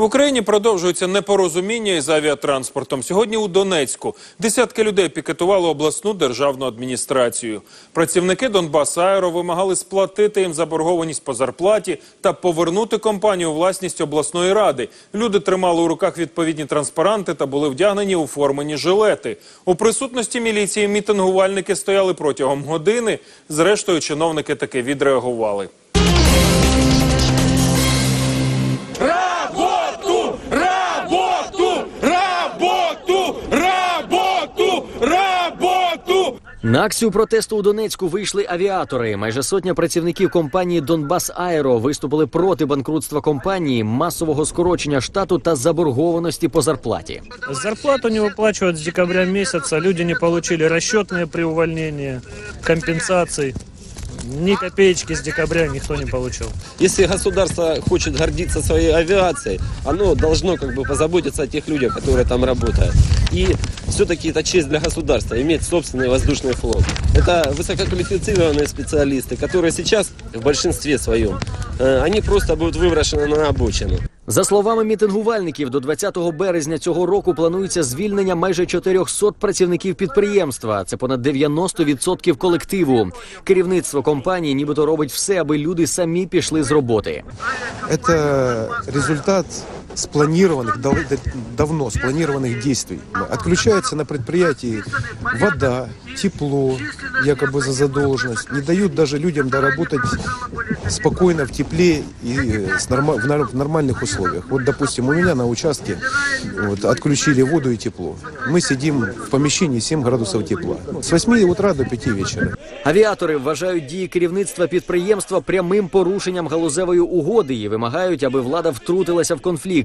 В Україні продовжується непорозуміння із авіатранспортом. Сьогодні у Донецьку десятки людей пікетували обласну державну адміністрацію. Працівники Донбас-Аеро вимагали сплатити їм заборгованість по зарплаті та повернути компанію власність обласної ради. Люди тримали у руках відповідні транспаранти та були вдягнені у формені жилети. У присутності міліції мітингувальники стояли протягом години. Зрештою, чиновники таки відреагували. На акцію протесту у Донецьку вийшли авіатори. Майже сотня працівників компанії Донбас Аеро виступили проти банкрутства компанії, масового скорочення штату та заборгованості по зарплаті. Зарплату не выплачивают с декабря месяца, люди не получили расчетные при увольнении, компенсаций. Ни копеечки с декабря никто не получил. Если государство хочет гордиться своей авиацией, оно должно как бы позаботиться о тех людях, которые там работают. И все-таки это честь для государства иметь собственный воздушный флот. Это высококвалифицированные специалисты, которые сейчас в большинстве своем, э, они просто будут выброшены на обочину. За словами мітингувальників, до 20 березня цього року планується звільнення майже 400 працівників підприємства. Це понад 90% колективу. Керівництво компанії нібито робить все, аби люди самі пішли з роботи. Это результат спланированных, дав- да- давно спланированных действий. Отключается на предприятии вода, тепло, якобы за задолженность. Не дают даже людям доработать спокойно в тепле и э, с норма- в, нор- в нормальных условиях. Вот, допустим, у меня на участке вот, отключили воду и тепло. Мы сидим в помещении 7 градусов тепла. С 8 утра до 5 вечера. Авіатори вважають дії керівництва підприємства прямим порушенням галузевої угоди і вимагають, аби влада втрутилася в конфлікт.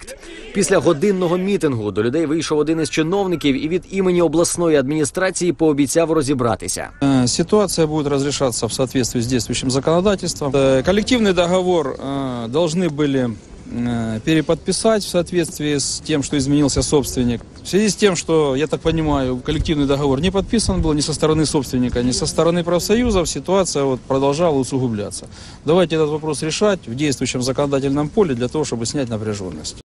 Після годинного мітингу до людей вийшов один із чиновників і від імені обласної адміністрації пообіцяв розібратися. Э, Ситуация будет разрешаться в соответствии с действующим законодательством. Э, Коллективный договор э, должны были э, переподписать в соответствии с тем, что изменился собственник. В связи с тем, что, я так понимаю, коллективный договор не подписан был ни со стороны собственника, ни со стороны профсоюзов, ситуация вот продолжала усугубляться. Давайте этот вопрос решать в действующем законодательном поле для того, чтобы снять напряженность.